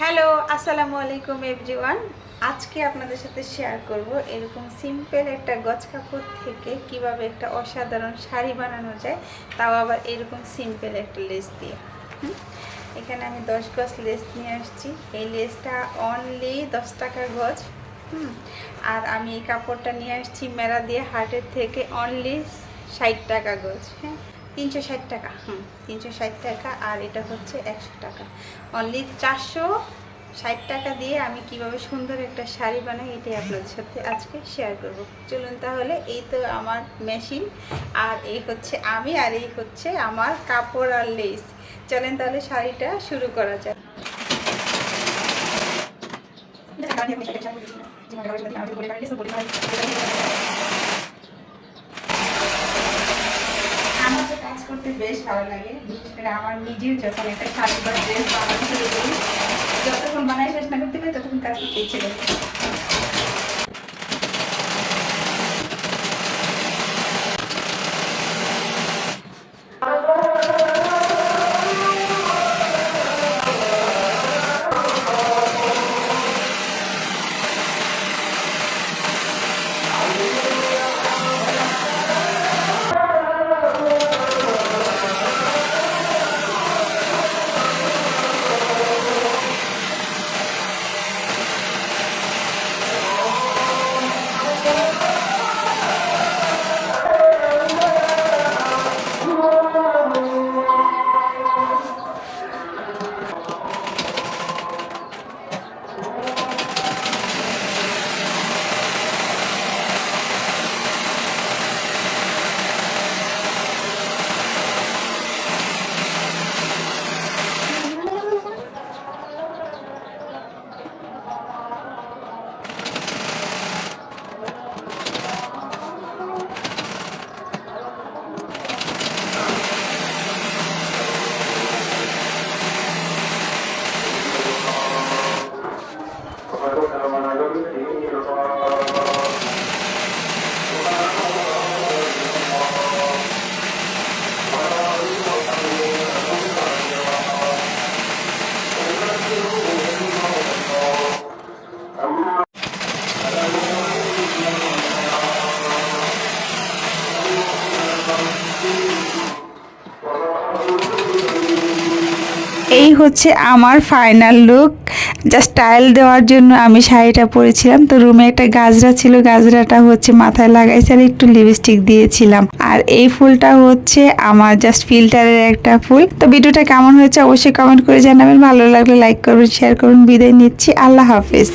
Hello, আসসালামু আলাইকুম everyone আজকে আপনাদের সাথে শেয়ার করব এরকম সিম্পল একটা গজ কাপড় থেকে কীভাবে একটা অসাধারণ শাড়ি বানানো যায়, তাও আবার এরকম সিম্পল একটা লেস দিয়ে। এখানে আমি দশ গজ লেস নিয়ে আসছি। এই লেসটা অনলি দশ টাকা গজ। আর আমি এই কাপড়টা নিয়ে আসছি মেরা দিয়ে হাটের থেকে অনলি ষাট টাকা গজ। হ্যাঁ? তিনশো ষাট টাকা। হুম, তিনশো ষাট টাকা আর এটা হচ্ছে একশো টাকা। অনলি চারশো ষাট টাকা দিয়ে আমি কীভাবে সুন্দর একটা শাড়ি বানাই এটাই আপনাদের সাথে আজকে শেয়ার করব। চলুন তাহলে এই তো আমার মেশিন আর এই হচ্ছে আমি আর এই হচ্ছে আমার কাপড় আর লেস চলেন তাহলে শাড়িটা শুরু করা যাক আমার তো কাজ করতে বেশ ভালো লাগে। বিশেষ করে আমার নিজের যখন একটা শাড়ি বা ড্রেস বানানো যতক্ষণ বানাই শেষ না করতে পারি, ততক্ষণ কাজ করতে ইচ্ছে করে এই হচ্ছে আমার ফাইনাল লুক জাস্ট স্টাইল দেওয়ার জন্য আমি শাড়িটা পরেছিলাম। তো রুমে একটা গাজরা ছিল, গাজরাটা হচ্ছে মাথায় লাগাইছে আর একটু লিপস্টিক দিয়েছিলাম। আর এই ফুলটা হচ্ছে আমার জাস্ট ফিল্টারের একটা ফুল। তো ভিডিওটা কেমন হয়েছে অবশ্যই কমেন্ট করে জানাবেন। ভালো লাগলে লাইক করবেন শেয়ার করুন বিদায় নিচ্ছি। আল্লাহ হাফেজ।